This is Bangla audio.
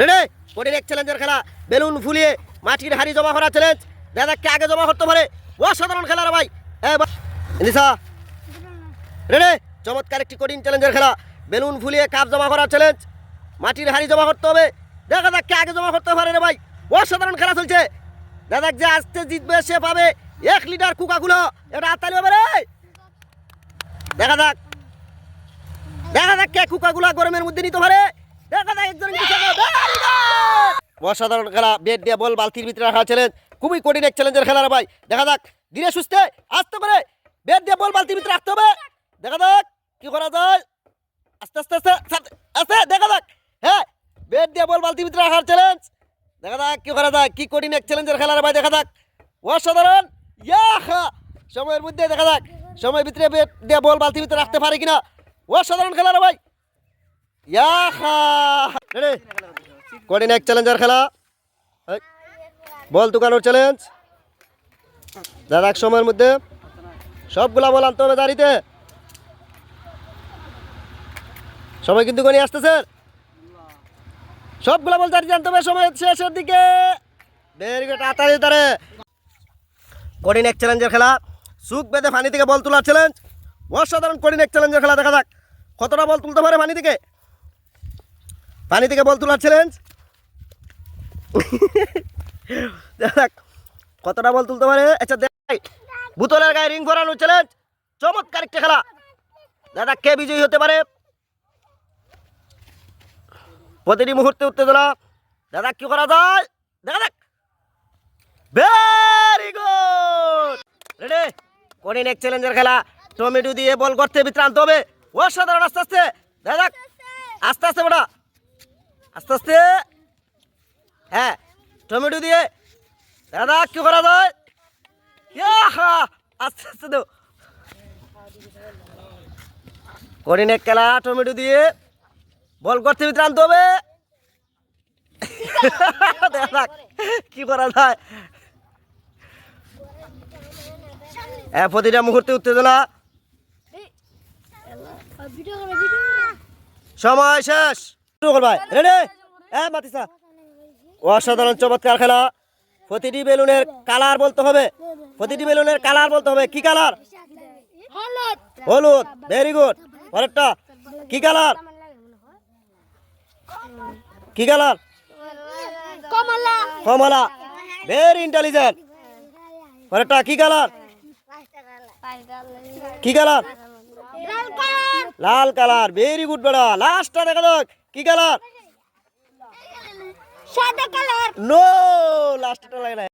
রেডি? কঠিন এক চ্যালেঞ্জের খেলা। বেলুন ফুলিয়ে মাটির হাড়ি জমা করা চ্যালেঞ্জ। দাদা কে আগে জমা করতে পারে। অসাধারণ খেলা রে ভাই। নিশা রেডি? চমৎকার একটি কঠিন চ্যালেঞ্জের খেলা। বেলুন ফুলিয়ে কাপ জমা করা চ্যালেঞ্জ। মাটির হাড়ি জমা করতে হবে। দেখা যাক কে আগে জমা করতে পারে রে ভাই। অসাধারণ খেলা চলছে। দাদা যে আজকে জিতবে, সে পাবে। এক লিটার কুকাগুলো এটা আত্মালি হবে রে। দেখা যাক। দেখা যাক কে কুকাগুলা গরমের মধ্যে নিতে পারে। অসাধারণ খেলা। বেড দিয়ে বল বালতির ভিতরে রাখা চ্যালেঞ্জ খুবই কঠিন এক চ্যালেঞ্জের খেলা রে ভাই। দেখা যাক। ধীরে সুস্থে আস্তে করে বেড দিয়ে বল বালতির ভিতরে রাখতে হবে। দেখা যাক কি করা যায়। আস্তে আস্তে আস্তে আস্তে, দেখা যাক। হ্যাঁ বেড দিয়ে বল বালতির ভিতরে রাখার চ্যালেঞ্জ দেখা যাক কি করা যায়। কি কঠিন এক চ্যালেঞ্জের খেলা রে ভাই দেখা যাক। অসাধারণ। ইয়াহা! সময়ের মধ্যে দেখা যাক। সময়ের ভিতরে বেড দিয়ে বল বালতির ভিতরে রাখতে পারে কিনা। অসাধারণ খেলা রে ভাই। ইয়াহা! রেডি। কঠিন এক চ্যালেঞ্জার খেলা। বল তুকানোর চ্যালেঞ্জ দাদা এক সময়ের মধ্যে সবগুলা বল আনতে হবে দাঁড়িতে। সময় কিন্তু গনি আসতেছে। সবগুলা বল দাঁড়িয়ে আনতে হবে, সময় শেষের দিকে। তারে কঠিন এক চ্যালেঞ্জের খেলা। সুখ বেঁধে পানি থেকে বল তোলার চ্যালেঞ্জ অসাধারণ কঠিন এক চ্যালেঞ্জের খেলা, দেখা যাক। কতটা বল তুলতে পারে পানি থেকে? পানি থেকে বল তোলার চ্যালেঞ্জ কতটা বল তুলতে পারে? আচ্ছা দেখ বোতলের গায়ে রিং ভরানো চ্যালেঞ্জ চমৎকার একটা খেলা। দাদা, কে বিজয়ী হতে পারে? প্রতিটি মুহূর্তে উত্তেজনা। দাদা, কি করা যায়? দেখা দেখ। ভেরি গুড রেডি কঠিন এক চ্যালেঞ্জের খেলা? টমেটো দিয়ে বল করতে ভিতরে আনতে হবে। অসাধারণ, আস্তে আস্তে। দেখা দেখ আস্তে আস্তে, বেটা। আস্তে আস্তে। হ্যাঁ টমেটো দিয়ে। দাদা, কি করা যায়! আস্তে আস্তে কঠিন এক খেলা টমেটো দিয়ে। বল করতে ভিতরে আনতে হবে। যাক কি করা যায়? হ্যাঁ প্রতিটা মুহূর্তে উত্তেজনা। সময় শেষ। করবাই রেডি হ্যাঁ মাতিসা অসাধারণ চমৎকার খেলা। প্রতিটি বেলুনের কালার বলতে হবে। প্রতিটি বেলুনের কালার বলতে হবে। কি কালার? হলুদ। ভেরি গুড পরেরটা কি কালার? কি কালার? কমলা। কমলা। ভেরি ইন্টেলিজেন্ট পরেরটা কি কালার? কি কালার? লাল কালার। লাল কালার। ভেরি গুড বেড়া। লাস্টটা দেখা যাক। কি কালার? সাদা কালার। নো লাস্টটা লাগে না